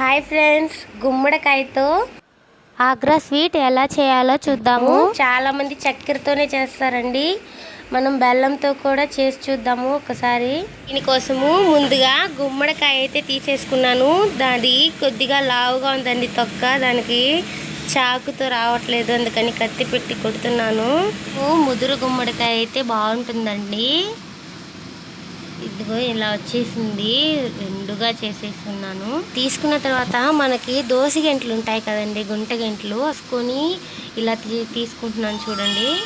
Hi friends గుమ్మడికాయతో Agra sweet ఎలా చేయాలో చూద్దాము. చాలా మంది చక్కెరతోనే చేస్తారండి. మనం బెల్లంతో కూడా చేసి చూద్దాము ఒకసారి. దీనికోసము ముందుగా గుమ్మడికాయ అయితే తీసేసుకున్నాను. దాది కొద్దిగా లావుగా ఉందండి తొక్క. దానికి చాకుతో రావట్లేదు అందుకని కత్తి పెట్టి కొడుతున్నాను. ముదురు గుమ్మడికాయ అయితే బాగుంటుందండి. ఇదిగో ఇలా వచ్చేసింది. రెండుగా చేసేస్తున్నాను. తీసుకున్న తర్వాత మనకి దోశ గంటలు ఉంటాయి కదండి గుంట గంటలు. వేసుకొని ఇలా తీ- తీసుకుంటున్నాను చూడండి.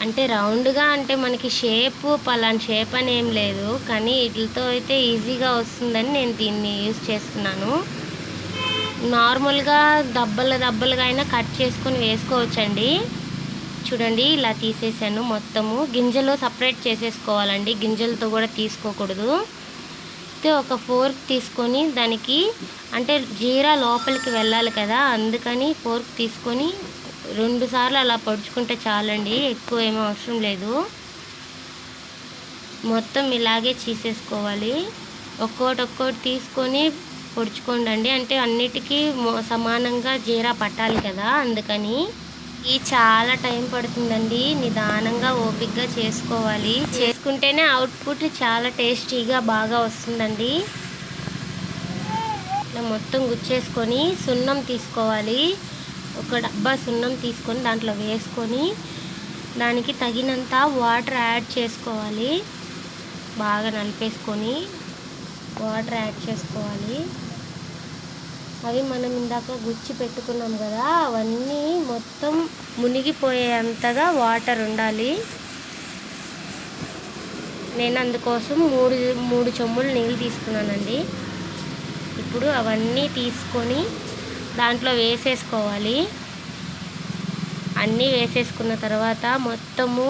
అంటే రౌండ్గా అంటే మనకి షేప్ పలానా షేప్ అని ఏం లేదు. కానీ వీటితో అయితే ఈజీగా వస్తుందని నేను దీన్ని యూజ్ చేస్తున్నాను. నార్మల్గా దబ్బలు దబ్బలుగా అయినా కట్ చేసుకొని వేసుకోవచ్చండి. చూడండి ఇలా తీసేసాను. మొత్తము గింజలు సపరేట్ చేసేసుకోవాలండి. గింజలతో కూడా తీసుకోకూడదు. అయితే ఒక ఫోర్క్ తీసుకొని దానికి అంటే జీరా లోపలికి వెళ్ళాలి కదా అందుకని ఫోర్క్ తీసుకొని రెండు సార్లు అలా పొడుచుకుంటే చాలండి. ఎక్కువ ఏమీ అవసరం లేదు. మొత్తం ఇలాగే చీసేసుకోవాలి. ఒక్కోటి ఒక్కోటి తీసుకొని పొడుచుకోండి అంటే అన్నిటికీ సమానంగా జీరా పట్టాలి కదా అందుకని. ఈ చాలా టైం పడుతుందండి. నిదానంగా ఓపిక్గా చేసుకోవాలి. చేసుకుంటేనే అవుట్పుట్ చాలా టేస్టీగా బాగా వస్తుందండి. ఇలా మొత్తం గుచ్చేసుకొని సున్నం తీసుకోవాలి. ఒక డబ్బా సున్నం తీసుకొని దాంట్లో వేసుకొని దానికి తగినంత వాటర్ యాడ్ చేసుకోవాలి. బాగా నలిపేసుకొని వాటర్ యాడ్ చేసుకోవాలి. అవి మనం ఇందాక గుచ్చి పెట్టుకున్నాం కదా అవన్నీ మొత్తం మునిగిపోయేంతగా వాటర్ ఉండాలి. నేను అందుకోసం మూడు మూడు చెమ్ములు నీళ్ళు తీసుకున్నానండి. ఇప్పుడు అవన్నీ తీసుకొని దాంట్లో వేసేసుకోవాలి. అన్నీ వేసేసుకున్న తర్వాత మొత్తము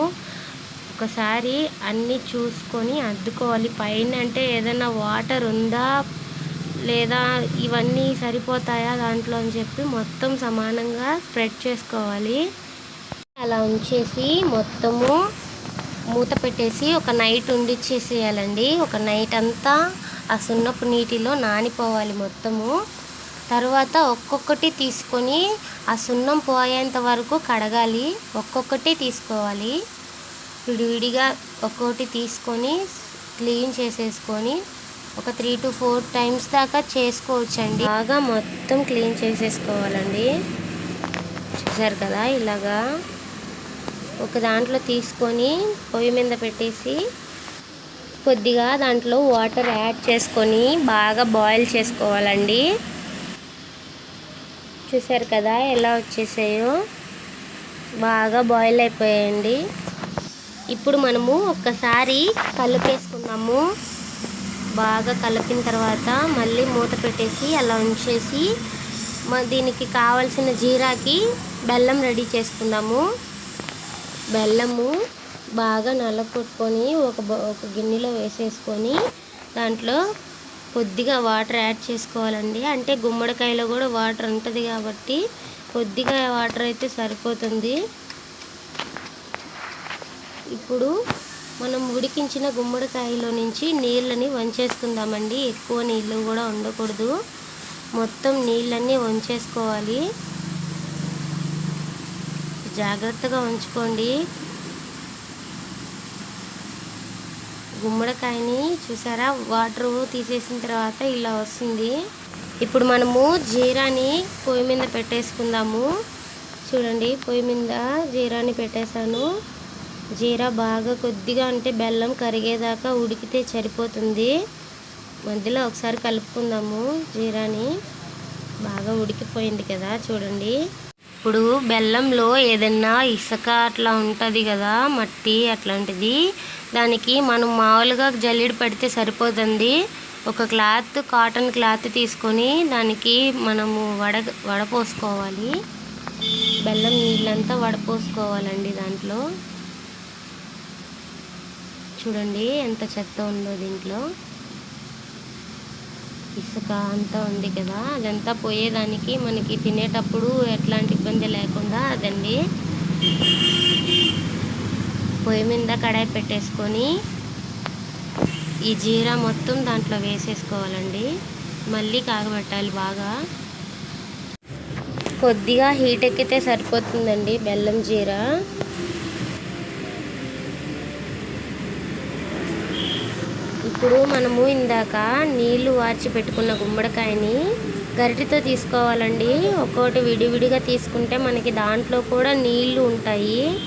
ఒకసారి అన్నీ చూసుకొని అద్దుకోవాలి. పైన అంటే ఏదైనా వాటర్ ఉందా? లేదా ఇవన్నీ సరిపోతాయా దాంట్లో అని చెప్పి మొత్తం సమానంగా స్ప్రెడ్ చేసుకోవాలి. అలా ఉంచేసి మొత్తము మూత పెట్టేసి ఒక నైట్ ఉండిచ్చేసేయాలండి. ఒక నైట్ అంతా ఆ సున్నపు నీటిలో నానిపోవాలి మొత్తము. తర్వాత ఒక్కొక్కటి తీసుకొని ఆ సున్నం పోయేంత వరకు కడగాలి. ఒక్కొక్కటి తీసుకోవాలి. విడివిడిగా ఒక్కొక్కటి తీసుకొని క్లీన్ చేసేసుకొని ఒక త్రీ టు ఫోర్ టైమ్స్ దాకా చేసుకోవచ్చండి. బాగా మొత్తం క్లీన్ చేసేసుకోవాలండి. చూసారు కదా ఇలాగా ఒక దాంట్లో తీసుకొని పొయ్యి మీద పెట్టేసి కొద్దిగా దాంట్లో వాటర్ యాడ్ చేసుకొని బాగా బాయిల్ చేసుకోవాలండి. చూసారు కదా ఎలా వచ్చేసాయో? బాగా బాయిల్ అయిపోయాయండి. ఇప్పుడు మనము ఒక్కసారి కలిపేసుకున్నాము బాగా కలిపిన తర్వాత మళ్ళీ మూత పెట్టేసి అలా ఉంచేసి దీనికి కావలసిన జీరాకి బెల్లం రెడీ చేసుకుందాము. బెల్లము బాగా నల్లకొట్టుకొని ఒక ఒక గిన్నెలో వేసేసుకొని దాంట్లో కొద్దిగా వాటర్ యాడ్ చేసుకోవాలండి. అంటే గుమ్మడికాయలో కూడా వాటర్ ఉంటుంది కాబట్టి కొద్దిగా వాటర్ అయితే సరిపోతుంది. ఇప్పుడు మనం ఉడికించిన గుమ్మడికాయలో నుంచి నీళ్ళని వంచేసుకుందామండి. ఎక్కువ నీళ్ళు కూడా ఉండకూడదు. మొత్తం నీళ్ళన్నీ వంచేసుకోవాలి. జాగ్రత్తగా ఉంచుకోండి. గుమ్మడికాయని చూసారా? వాటర్ తీసేసిన తర్వాత ఇలా వస్తుంది. ఇప్పుడు మనము జీరాని పొయ్యి మీద పెట్టేసుకుందాము. చూడండి పొయ్యి మీద జీరాని పెట్టేశాను. జీరా బాగా కొద్దిగా అంటే బెల్లం కరిగేదాకా ఉడికితే సరిపోతుంది. మధ్యలో ఒకసారి కలుపుకుందాము జీరాని. బాగా ఉడికిపోయింది కదా చూడండి. ఇప్పుడు బెల్లంలో ఏదన్నా ఇసుక అట్లా ఉంటుంది కదా మట్టి అట్లాంటిది దానికి మనం మామూలుగా జల్లిడి పడితే సరిపోతుంది. ఒక క్లాత్ కాటన్ క్లాత్ తీసుకొని దానికి మనము వడ వడపోసుకోవాలి. బెల్లం నీళ్ళంతా వడపోసుకోవాలండి దాంట్లో. చూడండి ఎంత చెత్త ఉందో దీంట్లో. ఇసుక అంతా ఉంది కదా అదంతా పోయేదానికి మనకి తినేటప్పుడు ఎట్లాంటి ఇబ్బంది లేకుండా అదండి. పొయ్యి మీద కడాయి పెట్టేసుకొని ఈ జీరా మొత్తం దాంట్లో వేసేసుకోవాలండి. మళ్ళీ కాగబెట్టాలి బాగా. కొద్దిగా హీట్ ఎక్కితే సరిపోతుందండి బెల్లం జీర. ఇప్పుడు మనము ఇందాక నీళ్ళు వార్చి పెట్టుకున్న గుమ్మడికాయని గరిటితో తీసుకోవాలండి. ఒక్కొక్కటి విడివిడిగా తీసుకుంటే మనకి దాంట్లో కూడా నీళ్ళు ఉంటాయి.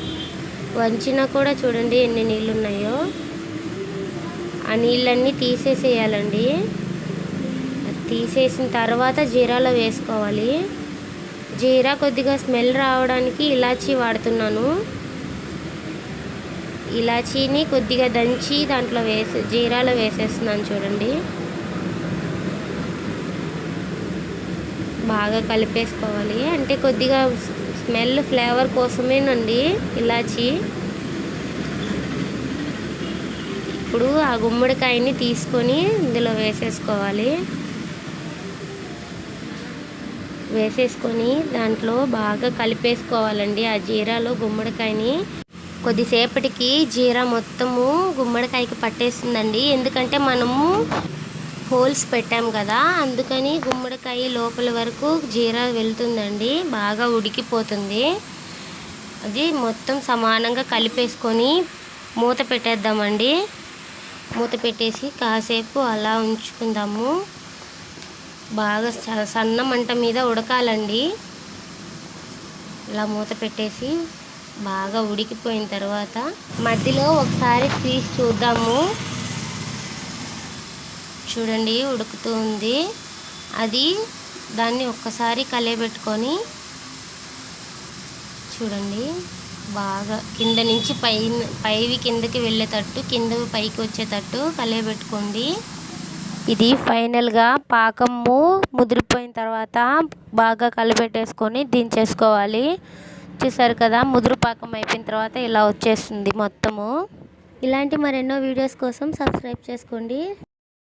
వంచినా కూడా చూడండి ఎన్ని నీళ్ళు ఉన్నాయో ఆ నీళ్ళన్నీ తీసేసేయాలండి. అది తీసేసిన తర్వాత జీరాలో వేసుకోవాలి. జీరా కొద్దిగా స్మెల్ రావడానికి ఇలాచీ వాడుతున్నాను. ఇలాచీని కొద్దిగా దంచి దాంట్లో వేసి జీరాలో వేసేస్తున్నాను చూడండి. బాగా కలిపేసుకోవాలి. అంటే కొద్దిగా స్మెల్ ఫ్లేవర్ కోసమేనండి ఇలాచీ. ఇప్పుడు ఆ గుమ్మడికాయని తీసుకొని ఇందులో వేసేసుకోవాలి. వేసేసుకొని దాంట్లో బాగా కలిపేసుకోవాలండి ఆ జీరాలో గుమ్మడికాయని. కొద్దిసేపటికి జీరా మొత్తము గుమ్మడికాయకి పట్టేస్తుందండి. ఎందుకంటే మనము హోల్స్ పెట్టాం కదా అందుకని గుమ్మడికాయ లోపల వరకు జీరా వెళ్తుందండి. బాగా ఉడికిపోతుంది. అది మొత్తం సమానంగా కలిపేసుకొని మూత పెట్టేద్దామండి. మూత పెట్టేసి కాసేపు అలా ఉంచుకుందాము. బాగా సన్న మంట మీద ఉడకాలండి. ఇలా మూత పెట్టేసి బాగా ఉడికిపోయిన తర్వాత మధ్యలో ఒకసారి తీసి చూద్దాము. చూడండి ఉడుకుతూ ఉంది. అది దాన్ని ఒక్కసారి కలయబెట్టుకొని చూడండి బాగా కింద నుంచి పై పైవి కిందకి వెళ్ళేటట్టు కింద పైకి వచ్చేటట్టు కలయబెట్టుకోండి. ఇది ఫైనల్గా పాకము ముదిరిపోయిన తర్వాత బాగా కలిపెట్టేసుకొని దించేసుకోవాలి. చూసారు కదా ముదురు పాకం అయిపోయిన తర్వాత ఇలా వచ్చేస్తుంది మొత్తము. ఇలాంటి మరెన్నో వీడియోస్ కోసం సబ్స్క్రైబ్ చేసుకోండి.